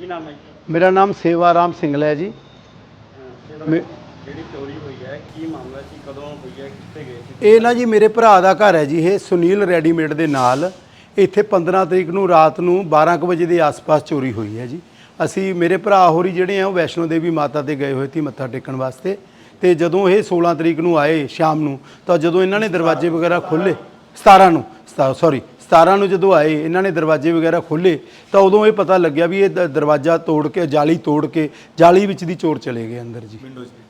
ਕੀ ਨਾਮ ਹੈ ਜੀ? ਮੇਰਾ ਨਾਮ ਸੇਵਾਰਾਮ ਸਿੰਘਲਾ ਹੈ ਜੀ। ਸੇਵਾ ਮੇ- ਜਿਹੜੀ ਚੋਰੀ ਹੋਈ ਹੈ ਕੀ ਮਾਮਲਾ ਸੀ ਕਦੋਂ ਹੋਈ ਹੈ ਕਿੱਥੇ ਗਏ ਸੀ? ਇਹ ਨਾ ਜੀ ਮੇਰੇ ਭਰਾ ਦਾ ਘਰ ਹੈ ਜੀ ਇਹ ਸੁਨੀਲ ਰੈਡੀਮੇਡ ਦੇ ਨਾਲ। ਇੱਥੇ 15 ਤਰੀਕ ਨੂੰ ਰਾਤ ਨੂੰ 12 ਕੁ ਵਜੇ ਦੇ ਆਸ-ਪਾਸ ਚੋਰੀ ਹੋਈ ਹੈ ਜੀ। ਅਸੀਂ ਮੇਰੇ ਭਰਾ ਹੋਰੀ ਜਿਹੜੇ ਆ ਉਹ ਵੈਸ਼ਨੋ ਦੇਵੀ ਮਾਤਾ ਤੇ ਗਏ ਹੋਏ ਸੀ ਮੱਥਾ ਟੇਕਣ ਵਾਸਤੇ। ਤੇ ਜਦੋਂ ਇਹ 16 ਤਰੀਕ ਨੂੰ ਆਏ ਸ਼ਾਮ ਨੂੰ ਤਾਂ ਜਦੋਂ ਇਹਨਾਂ ਨੇ ਦਰਵਾਜ਼ੇ ਵਗੈਰਾ ਖੋਲ੍ਹੇ 17 ਨੂੰ ਸੌਰੀ 17 ਨੂੰ ਜਦੋਂ ਆਏ ਇਹਨਾਂ ਨੇ ਦਰਵਾਜ਼ੇ ਵਗੈਰਾ ਖੋਲ੍ਹੇ ਤਾਂ ਉਦੋਂ ਇਹ ਪਤਾ ਲੱਗਿਆ ਵੀ ਇਹ ਦ- ਦਰਵਾਜ਼ਾ ਤੋੜ ਕੇ ਜਾਲੀ ਤੋੜ ਕੇ ਜਾਲੀ ਵਿੱਚ ਦੀ ਚੋਰ ਚਲੇ ਗਏ ਅੰਦਰ ਜੀ।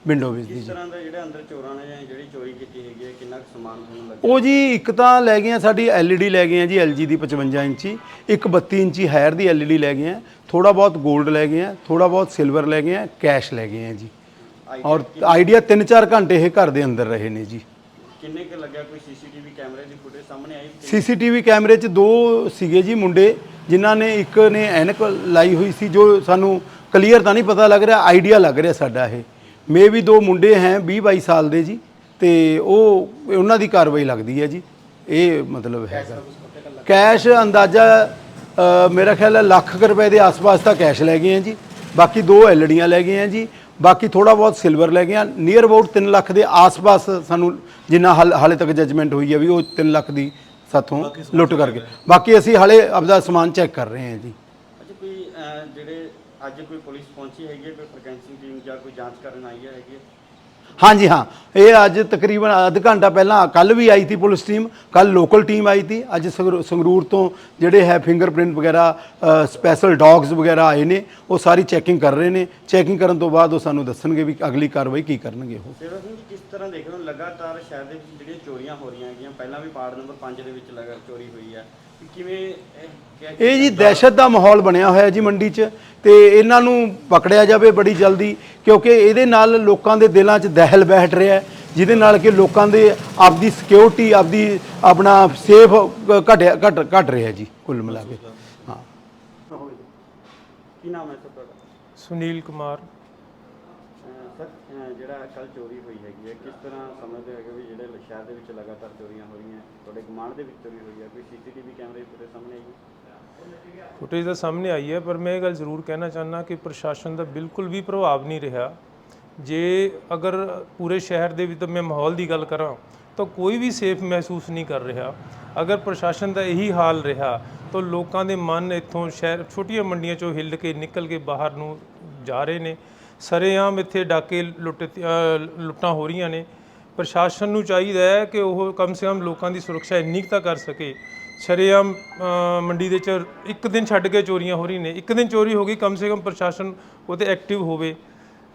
ਵਿੰਡੋ ਵਿੱਚ ਦੀ ਕਿਸ ਜੀ। ਤਰ੍ਹਾਂ ਦਾ ਜਿਹੜੇ ਅੰਦਰ ਚੋਰਾਂ ਨੇ ਜਿਹੜੀ ਚੋਰੀ ਕੀਤੀ ਹੈਗੀ ਹੈ ਕਿੰਨਾ ਕੁ ਸਮਾਨ ਤੁਹਾਨੂੰ ਲੱਗਿਆ? ਉਹ ਜੀ ਇੱਕ ਤਾਂ ਲੈ ਗਏ ਆ ਸਾਡੀ LED ਲੈ ਗਏ ਆ ਜੀ LG ਦੀ 55 ਇੰਚੀ ਇੱਕ 32 ਇੰਚੀ ਹਾਇਰ ਦੀ LED ਲੈ ਗਏ ਆ ਥੋੜਾ ਬਹੁਤ 골ਡ ਲੈ ਗਏ ਆ ਥੋੜਾ ਬਹੁਤ ਸਿਲਵਰ ਲੈ ਗਏ ਆ ਕੈਸ਼ ਲੈ ਗਏ ਆ ਜੀ ਔਰ ਆਈਡੀਆ 3-4 ਘੰਟੇ ਇਹ ਘਰ ਦੇ ਅੰਦਰ ਰਹੇ ਨੇ ਜੀ। ਕਿੰਨੇ ਕੁ ਲੱਗਿਆ ਕੋਈ ਸੀਸੀਟੀਵੀ ਕੈਮਰੇ ਦੀ ਫੁਟੇਜ ਸਾਹਮਣੇ ਆਈ? ਸੀਸੀਟੀਵੀ ਕੈਮਰੇ 'ਚ ਦੋ ਸੀਗੇ ਜੀ ਮੁੰਡੇ ਜਿਨ੍ਹਾਂ ਨੇ ਇੱਕ ਨੇ ਐਨਕ ਲਾਈ ਹੋਈ ਸੀ ਜੋ ਸਾਨੂੰ ਕਲੀਅਰ ਤਾਂ ਨਹੀਂ ਪਤਾ ਲੱਗ ਰਿਹਾ ਆਈਡੀਆ ਲੱਗ ਰਿਹਾ ਸਾਡਾ ਇਹ। ਮੇ ਵੀ ਦੋ ਮੁੰਡੇ ਹੈ 20 22 ਸਾਲ ਦੇ ਜੀ ਤੇ ਉਹ ਉਹਨਾਂ ਦੀ ਕਾਰਵਾਈ ਲੱਗਦੀ ਹੈ ਜੀ। ਇਹ ਮਤਲਬ ਹੈਗਾ। ਕੈਸ਼ ਅੰਦਾਜ਼ਾ ਮੇਰਾ ਖਿਆਲ ਹੈ ਲੱਖ ਰੁਪਏ ਦੇ ਆਸ-ਪਾਸ ਤਾਂ ਕੈਸ਼ ਲੈ ਗਏ ਆ ਜੀ। ਬਾਕੀ ਦੋ ਐਲਡੀਆਂ ਲੈ ਗਏ ਆ ਜੀ। ਬਾਕੀ ਥੋੜਾ ਬਹੁਤ ਸਿਲਵਰ ਲੈ ਗਏ ਆ ਨੀਅਰ ਅਬਾਊਟ 3 ਲੱਖ ਦੇ ਆਸ-ਪਾਸ ਸਾਨੂੰ ਜਿੰਨਾ ਹਾਲ- ਹਾਲੇ ਤੱਕ ਜੱਜਮੈਂਟ ਹੋਈ ਹੈ ਵੀ ਉਹ 3 ਲੱਖ ਦੀ ਸਾਥੋਂ ਲੁੱਟ ਕਰਕੇ। ਬਾਕੀ ਅਸੀਂ ਹਾਲੇ ਆਪਦਾ ਸਮਾਨ ਚੈੱਕ ਕਰ ਰਹੇ ਹਾਂ ਜੀ। ਅੱਛਾ ਕੋਈ ਅਹ, ਜਿਹੜੇ ਅੱਜ ਕੋਈ ਪੁਲਿਸ ਪਹੁੰਚੀ ਹੈਗੀ ਹੈ ਕੋਈ ਫ੍ਰੀਕੁਐਂਸੀ ਟੀਮ ਜਾਂ ਕੋਈ ਜਾਂਚ ਕਰਨ ਆਈ ਹੈ ਹੈਗੀ ਹੈ? ਹਾਂਜੀ, ਹਾਂ। ਇਹ ਅੱਜ ਤਕਰੀਬਨ ਅੱਧ ਘੰਟਾ ਪਹਿਲਾਂ ਕੱਲ ਵੀ ਆਈ ਸੀ ਪੁਲਿਸ ਟੀਮ ਕੱਲ ਲੋਕਲ ਟੀਮ ਆਈ ਸੀ। ਅੱਜ ਸੰਗਰੂ- ਸੰਗਰੂਰ ਤੋਂ ਜਿਹੜੇ ਹੈ ਫਿੰਗਰਪ੍ਰਿੰਟ ਵਗੈਰਾ ਸਪੈਸ਼ਲ ਡੌਗਸ ਵਗੈਰਾ ਆਏ ਨੇ, ਉਹ ਸਾਰੀ ਚੈਕਿੰਗ ਕਰ ਰਹੇ ਨੇ। ਚੈਕਿੰਗ ਕਰਨ ਤੋਂ ਬਾਅਦ ਉਹ ਸਾਨੂੰ ਦੱਸਣਗੇ ਵੀ ਅਗਲੀ ਕਾਰਵਾਈ ਕੀ ਕਰਨਗੇ ਉਹ। ਸੇਵਾ ਸਿੰਘ ਜੀ, ਕਿਸ ਤਰ੍ਹਾਂ ਦੇਖ ਰਹੇ ਹੋ? ਲਗਾਤਾਰ ਸ਼ਹਿਰ ਦੇ ਵਿੱਚ ਜਿਹੜੀਆਂ ਚੋਰੀਆਂ ਹੋ ਰਹੀਆਂ ਹੈਗੀਆਂ, ਪਹਿਲਾਂ ਵੀ ਵਾਰਡ ਨੰਬਰ 5 ਦੇ ਵਿੱਚ ਲਗਾ, ਚੋਰੀ ਹੋਈ ਹੈ ਕਿਵੇਂ ਇਹ ਜੀ ਦਹਿਸ਼ਤ ਦਾ ਮਾਹੌਲ ਬਣਿਆ ਹੋਇਆ ਜੀ ਮੰਡੀ 'ਚ ਤੇ ਇਹਨਾਂ ਨੂੰ ਪਕੜਿਆ ਜਾਵੇ ਬੜੀ ਜਲਦੀ ਕਿਉਂਕਿ ਇਹਦੇ ਨਾਲ ਲੋਕਾਂ ਦੇ ਦਿਲਾਂ 'ਚ ਦਹਿਲ ਬੈਠ ਰਿਹਾ ਹੈ ਜਿਹਦੇ ਨਾਲ ਕਿ ਲੋਕਾਂ ਦੇ ਆਪਦੀ ਸਿਕਿਉਰਿਟੀ ਆਪਦੀ ਆਪਣਾ ਸੇਫ ਘਟਿਆ ਘਟ ਘਟ ਰਿਹਾ ਜੀ ਕੁੱਲ ਮਿਲਾ ਕੇ। ਹਾਂ। ਕੀ ਨਾਮ ਹੈ ਤੁਹਾਡਾ? ਸੁਨੀਲ ਕੁਮਾਰ। ਸਰ ਜਿਹੜਾ ਕੱਲ ਚੋਰੀ ਹੋਈ ਹੈਗੀ ਹੈ, ਕਿਸ ਤਰ੍ਹਾਂ ਸਮਝਦੇ ਹੈਗੇ ਵੀ ਜਿਹੜੇ ਸ਼ਹਿਰ ਦੇ ਵਿੱਚ ਲਗਾਤਾਰ ਚੋਰੀਆਂ ਹੋ ਰਹੀਆਂ, ਤੁਹਾਡੇ ਗਮਾਂਡ ਦੇ ਵਿੱਚ ਚੋਰੀ ਹੋਈ ਹੈ, ਕੋਈ ਸੀਸੀਟੀਵੀ ਕੈਮਰੇ ਪੂਰੇ ਸਾਹਮਣੇ ਆਈ ਫੁਟੇਜ ਤਾਂ ਸਾਹਮਣੇ ਆਈ ਹੈ, ਪਰ ਮੈਂ ਇਹ ਗੱਲ ਜ਼ਰੂਰ ਕਹਿਣਾ ਚਾਹੁੰਦਾ ਕਿ ਪ੍ਰਸ਼ਾਸਨ ਦਾ ਬਿਲਕੁਲ ਵੀ ਪ੍ਰਭਾਵ ਨਹੀਂ ਰਿਹਾ। ਜੇ ਅਗਰ ਪੂਰੇ ਸ਼ਹਿਰ ਦੇ ਵਿੱਚ ਮੈਂ ਮਾਹੌਲ ਦੀ ਗੱਲ ਕਰਾਂ, ਤਾਂ ਕੋਈ ਵੀ ਸੇਫ ਮਹਿਸੂਸ ਨਹੀਂ ਕਰ ਰਿਹਾ। ਅਗਰ ਪ੍ਰਸ਼ਾਸਨ ਦਾ ਇਹੀ ਹਾਲ ਰਿਹਾ, ਤਾਂ ਲੋਕਾਂ ਦੇ ਮਨ ਇੱਥੋਂ ਸ਼ਹਿਰ, ਛੋਟੀਆਂ ਮੰਡੀਆਂ ਚੋਂ ਹਿੱਲ ਕੇ ਨਿਕਲ ਕੇ ਬਾਹਰ ਨੂੰ ਜਾ ਰਹੇ ਨੇ। ਸਰੇਆਮ ਇੱਥੇ ਡਾਕੇ ਲੁੱਟ ਲੁੱਟਾਂ ਹੋ ਰਹੀਆਂ ਨੇ। ਪ੍ਰਸ਼ਾਸਨ ਨੂੰ ਚਾਹੀਦਾ ਹੈ ਕਿ ਉਹ ਕਮ ਸੇ ਕਮ ਲੋਕਾਂ ਦੀ ਸੁਰੱਖਿਆ ਇੰਨੀ ਕੁ ਤਾਂ ਕਰ ਸਕੇ। ਸ਼ਰੇਆਮ ਮੰਡੀ ਦੇ ਚ ਇੱਕ ਦਿਨ ਛੱਡ ਕੇ ਚੋਰੀਆਂ ਹੋ ਰਹੀਆਂ ਨੇ। ਇੱਕ ਦਿਨ ਚੋਰੀ ਹੋ ਗਈ, ਕਮ ਸੇ ਕਮ ਪ੍ਰਸ਼ਾਸਨ ਉਹਤੇ ਐਕਟਿਵ ਹੋਵੇ।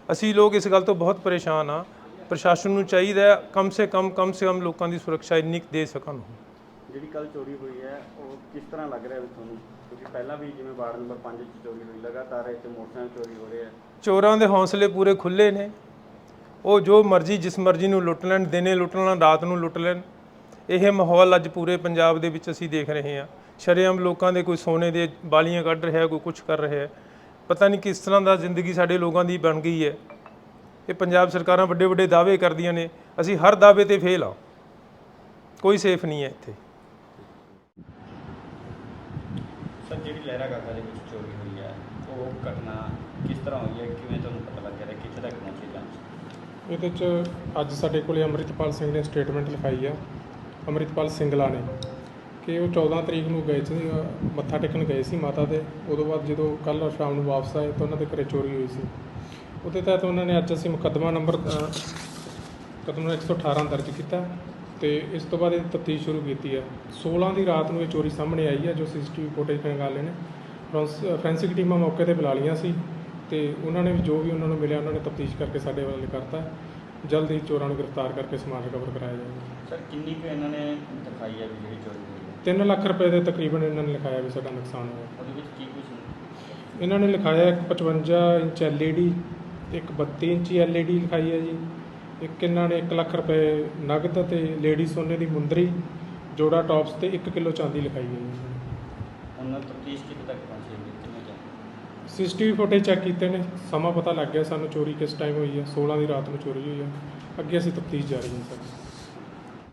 ਅਸੀਂ ਲੋਕ ਇਸ ਗੱਲ ਤੋਂ ਬਹੁਤ ਪਰੇਸ਼ਾਨ ਆ ਪ੍ਰਸ਼ਾਸਨ ਨੂੰ ਚਾਹੀਦਾ ਕਮ ਸੇ ਕਮ ਕਮ ਸੇ ਕਮ ਲੋਕਾਂ ਦੀ ਸੁਰੱਖਿਆ ਇੰਨੀ ਕੁ ਦੇ ਸਕਣ। ਜਿਹੜੀ ਕੱਲ ਚੋਰੀ ਹੋਈ ਹੈ, ਉਹ ਕਿਸ ਤਰ੍ਹਾਂ ਲੱਗ ਰਿਹਾ ਵੀ ਤੁਹਾਨੂੰ? ਕਿਉਂਕਿ ਪਹਿਲਾਂ ਵੀ ਜਿਵੇਂ ਵਾਰਡ ਨੰਬਰ 5 ਵਿੱਚ ਚੋਰੀ ਹੋਈ, ਲਗਾਤਾਰ ਇੱਥੇ ਮੋਟਰਸਾਈਕਲ ਚੋਰੀ ਹੋ ਰਹੇ ਹੈ। ਚੋਰਾਂ ਦੇ ਹੌਸਲੇ ਪੂਰੇ ਖੁੱਲੇ ਨੇ। ਉਹ ਜੋ ਮਰਜ਼ੀ, ਜਿਸ ਮਰਜ਼ੀ ਨੂੰ ਲੁੱਟ ਲੈਣ, ਦਿਨੇ ਲੁੱਟ ਲੈਣ, ਰਾਤ ਨੂੰ ਲੁੱਟ ਲੈਣ, ਇਹ ਮਾਹੌਲ ਅੱਜ ਪੂਰੇ ਪੰਜਾਬ ਦੇ ਵਿੱਚ ਅਸੀਂ ਦੇਖ ਰਹੇ ਹਾਂ। ਸ਼ਰੇਆਮ ਲੋਕਾਂ ਦੇ ਕੋਈ ਸੋਨੇ ਦੇ ਬਾਲੀਆਂ ਕੱਢ ਰਿਹਾ, ਕੋਈ ਕੁਝ ਕਰ ਰਿਹਾ ਪਤਾ ਨਹੀਂ ਕਿਸ ਤਰ੍ਹਾਂ ਦਾ ਜ਼ਿੰਦਗੀ ਸਾਡੇ ਲੋਕਾਂ ਦੀ ਬਣ ਗਈ ਹੈ। ਇਹ ਪੰਜਾਬ ਸਰਕਾਰਾਂ ਵੱਡੇ ਵੱਡੇ ਦਾਅਵੇ ਕਰਦੀਆਂ ਨੇ, ਅਸੀਂ ਹਰ ਦਾਅਵੇ ਤੇ ਫੇਲ ਆ ਕੋਈ ਸੇਫ ਨਹੀਂ ਹੈ ਇੱਥੇ। ਸਰ ਜਿਹੜੀ ਲਹਿਰਾ ਗਾਗਾ ਦੇ ਵਿੱਚ ਚੋਰੀ ਹੋਈ ਹੈ ਉਹ ਘਟਨਾ ਕਿਸ ਤਰ੍ਹਾਂ ਹੋਈ ਹੈ? ਕਿਵੇਂ ਤੁਹਾਨੂੰ ਪਤਾ ਲੱਗਿਆ ਹੈ ਕਿੱਥੇ ਤੱਕ ਪਹੁੰਚੀ ਜਾਂਚ? ਇਹਦੇ ਚ ਅੱਜ ਸਾਡੇ ਕੋਲੇ ਅੰਮ੍ਰਿਤਪਾਲ ਸਿੰਘ ਨੇ ਸਟੇਟਮੈਂਟ ਲਿਖਾਈ ਆ ਅੰਮ੍ਰਿਤਪਾਲ ਸਿੰਗਲਾ ਨੇ ਕਿ ਉਹ 14 ਤਰੀਕ ਨੂੰ ਗਏ ਸੀ ਮੱਥਾ ਟੇਕਣ ਗਏ ਸੀ ਮਾਤਾ ਦੇ ਉਦੋਂ ਬਾਅਦ ਜਦੋਂ ਕੱਲ੍ਹ ਸ਼ਾਮ ਨੂੰ ਵਾਪਸ ਆਏ ਤਾਂ ਉਹਨਾਂ ਦੇ ਘਰੇ ਚੋਰੀ ਹੋਈ ਸੀ। ਉਹਦੇ ਤਹਿਤ ਉਹਨਾਂ ਨੇ ਅੱਜ ਅਸੀਂ ਮੁਕੱਦਮਾ ਨੰਬਰ ਅ, ਮੁਕੱਦਮਾ 118 ਦਰਜ ਕੀਤਾ। ਤੇ ਇਸ ਤੋਂ ਬਾਅਦ ਇਹਦੀ ਤਫਤੀਸ਼ ਸ਼ੁਰੂ ਕੀਤੀ ਹੈ 16 ਦੀ ਰਾਤ ਨੂੰ ਇਹ ਚੋਰੀ ਸਾਹਮਣੇ ਆਈ ਹੈ ਜੋ ਸੀਸੀਟੀਵੀ ਫੁਟੇਜ ਖੰਗਾਲੇ ਨੇ। ਫੋਰੈਂਸਿਕ ਟੀਮਾਂ ਮੌਕੇ ਤੇ ਬੁਲਾ ਲਈਆਂ ਸੀ ਤੇ ਉਹਨਾਂ ਨੇ ਵੀ ਜੋ ਵੀ ਉਹਨਾਂ ਨੂੰ ਮਿਲਿਆ ਉਹਨਾਂ ਨੇ ਤਫਤੀਸ਼ ਕਰਕੇ ਸਾਡੇ ਵੱਲ ਕਰਤਾ ਜਲਦ ਹੀ ਚੋਰਾਂ ਨੂੰ ਗ੍ਰਿਫਤਾਰ ਕਰਕੇ ਸਮਾਨ ਰਿਕਵਰ ਕਰਾਇਆ ਜਾਏਗਾ ਸਰ ਕਿੰਨੀ ਕੁ ਇਹਨਾਂ ਨੇ ਦਿਖਾਈ ਹੈ ਵੀ ਜਿਹੜੀ ਚੋਰੀ ਹੋਈ ਹੈ 3 ਲੱਖ ਰੁਪਏ ਦੇ ਤਕਰੀਬਨ ਇਹਨਾਂ ਨੇ ਲਿਖਾਇਆ ਵੀ ਸਾਡਾ ਨੁਕਸਾਨ ਹੋਇਆ। ਉਹਦੇ ਵਿੱਚ ਕੀ ਕੁਝ ਇਹਨਾਂ ਨੇ ਲਿਖਾਇਆ ਇੱਕ 55 ਇੰਚ LED ਇੱਕ 32 ਇੰਚੀ LED ਲਿਖਾਈ ਹੈ ਜੀ। ਇੱਕ ਇਹਨਾਂ ਨੇ 1 ਲੱਖ ਰੁਪਏ ਨਗਦ ਤੇ ਲੇਡੀ ਸੋਨੇ ਦੀ ਮੁੰਦਰੀ ਜੋੜਾ ਟੌਪਸ ਤੇ 1 ਕਿਲੋ ਚਾਂਦੀ ਲਿਖਾਈ ਹੈ। ਜੀ ਉਹਨਾਂ ਤਫਤੀਸ਼ ਕਿੱਥੇ ਤੱਕ ਪਹੁੰਚੀ ਹੈ ਕਿੰਨੇ ਸੀਸੀਟੀਵੀ ਫੁਟੇਜ ਚੈੱਕ ਕੀਤੇ ਨੇ। ਸਮਾਂ ਪਤਾ ਲੱਗ ਗਿਆ ਸਾਨੂੰ ਚੋਰੀ ਕਿਸ ਟਾਈਮ ਹੋਈ ਹੈ। 16 ਦੀ ਰਾਤ ਨੂੰ ਚੋਰੀ ਹੋਈ ਹੈ। ਅੱਗੇ ਅਸੀਂ ਤਫਤੀਸ਼ ਜਾਰੀ ਹੈ ਸਰ।